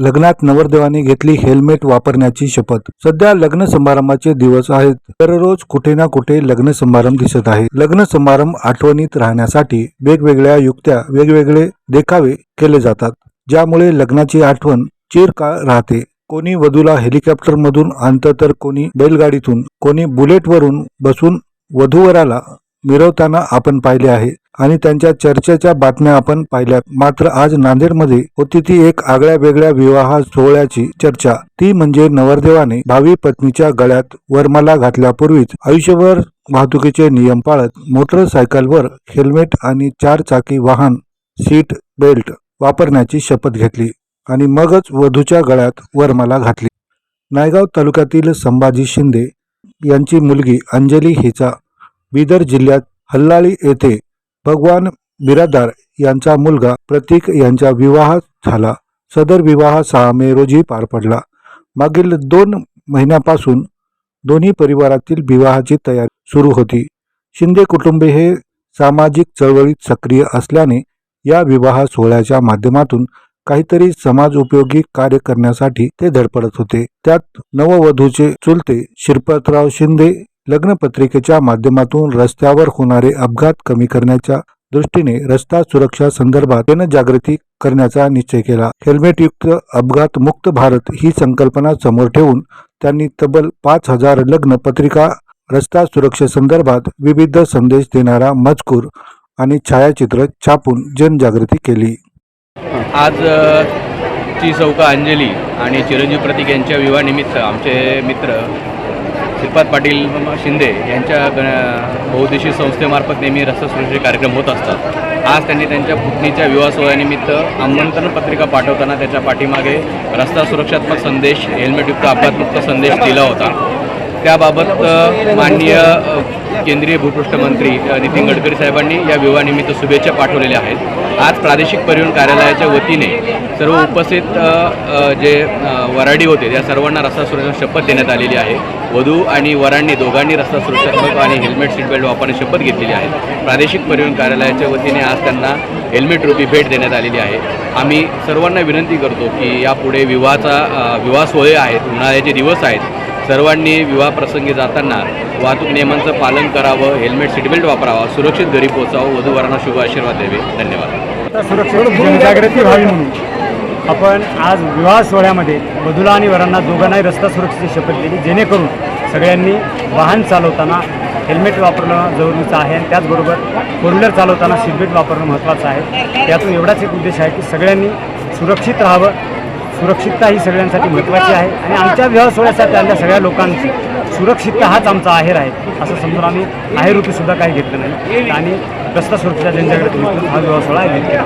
लग्नात नवरदेवाने घेतली हेल्मेट वापरण्याची शपथ. सध्या लग्न समारंभाचे दिवस आहेत. दररोज कुठे ना कुठे लग्न समारंभ दिसत आहे. लग्न समारंभ आठवणीत राहण्यासाठी वेगवेगळ्या युक्त्या वेगवेगळे देखावे केले जातात. ज्यामुळे लग्नाची आठवण चिरकाळ राहते. कोणी वधूला हेलिकॉप्टर मधून आणत तर कोणी बैलगाडीतून कोणी बुलेटवरून बसून वधूवराला मिरवताना आपण पाहिले आहे. आणि त्यांच्या चर्चेच्या बातम्या आपण पाहिल्यात मात्र आज नांदेडमध्ये होती ती एक आगळ्या वेगळ्या विवाह सोहळ्याची चर्चा. ती म्हणजे नवरदेवाने भावी पत्नीच्या गळ्यात वरमाला घातल्यापूर्वीच आयुष्यभर वाहतुकीचे नियम पाळत मोटरसायकलवर हेल्मेट आणि चार चाकी वाहन सीट बेल्ट वापरण्याची शपथ घेतली आणि मगच वधूच्या गळ्यात वरमाला घातली. नायगाव तालुक्यातील संभाजी शिंदे यांची मुलगी अंजली हिचा बिदर जिल्ह्यात हल्लाळी येथे भगवान बिरादार यांचा मुलगा प्रतीक यांचा विवाह झाला. सदर विवाह सहा मे रोजी पार पडला. मागील दोन महिन्यापासून दोन्ही परिवारातील विवाहाची तयारी सुरू होती. शिंदे कुटुंबे हे सामाजिक चळवळीत सक्रिय असल्याने या विवाह सोहळ्याच्या माध्यमातून काहीतरी समाज उपयोगी कार्य करण्यासाठी ते धडपडत होते. त्यात नववधूचे चुलते शिरपतराव शिंदे लग्नपत्रिकेच्या माध्यमातून रस्त्यावर होणारे अपघात कमी करण्याच्या दृष्टीने रस्ता सुरक्षा संदर्भात जनजागृती करण्याचा निश्चय केला. हेल्मेटयुक्त अपघात मुक्त भारत ही संकल्पना समोर ठेवून त्यांनी तब्बल पाच हजार लग्न पत्रिका रस्ता सुरक्षेसंदर्भात विविध संदेश देणारा मजकूर आणि छायाचित्र छापून जनजागृती केली. आज ची चौका अंजली आणि चिरंजीव प्रतीक यांच्या विवाहानिमित्त आमचे मित्र श्रीपाद पाटील शिंदे यांच्या ग- संस्थेमार्फत नेहमी रस्ता सुरक्षेचे कार्यक्रम होत असतात. आज त्यांनी त्यांच्या पुतणीच्या विवाह सोहळ्यानिमित्त आमंत्रण पत्रिका पाठवताना त्याच्या पाठीमागे रस्ता सुरक्षात्मक संदेश हेल्मेटयुक्त अपघातमुक्त संदेश दिला होता. त्याबाबत माननीय केंद्रीय भूपृष्ठ मंत्री नितीन गडकरी साहेबांनी या विवाहानिमित्त शुभेच्छा पाठवलेल्या आहेत. आज प्रादेशिक परिवहन कार्यालयाच्या वतीने सर्व उपस्थित जे वराडी होते त्या सर्वांना रस्ता सुरक्षा शपथ देण्यात आलेली आहे. वधू आणि वरांनी दोघांनी रस्ता सुरक्षात्मक आणि हेल्मेट सीट बेल्ट वापरण्याची शपथ घेतलेली आहे. प्रादेशिक परिवहन कार्यालयाच्या वतीने आज त्यांना हेल्मेट रूपी भेट देण्यात आलेली आहे. आम्ही सर्वांना विनंती करतो की यापुढे विवाहाचा विवाह सोहळे आहेत उन्हाळ्याचे दिवस आहेत सर्वांनी विवाहप्रसंगी जाताना वाहतूक नियमांचं पालन करावं हेल्मेट सीटबेल्ट वापरावा सुरक्षित घरी पोहोचावं वधूवरांना शुभ आशीर्वाद द्यावे. धन्यवाद. आता जनजागृती व्हावी म्हणून आपण आज विवाह सोहळ्यामध्ये वधूला आणि वरांना दोघांनाही रस्ता सुरक्षेची शपथ दिली. जेणेकरून सगळ्यांनी वाहन चालवताना हेल्मेट वापरणं जरुरीचं आहे आणि त्याचबरोबर फोर व्हीलर चालवताना सीटबेल्ट वापरणं महत्त्वाचं आहे. त्यातून एवढाच एक उद्देश आहे की सगळ्यांनी सुरक्षित राहावं सुरक्षितता ही सगळ्यांसाठी महत्त्वाची आहे आणि आमच्या विवाह सोहळ्यासाठी आलेल्या सगळ्या लोकांची सुरक्षितता हाच आमचा आहेर आहे असं समजून आम्ही आहेर सुद्धा काही घेतलं नाही. आणि रस्ता सुरक्षेच्या ज्यांच्याकडे हा विवाह सोहळा आयोजित केला.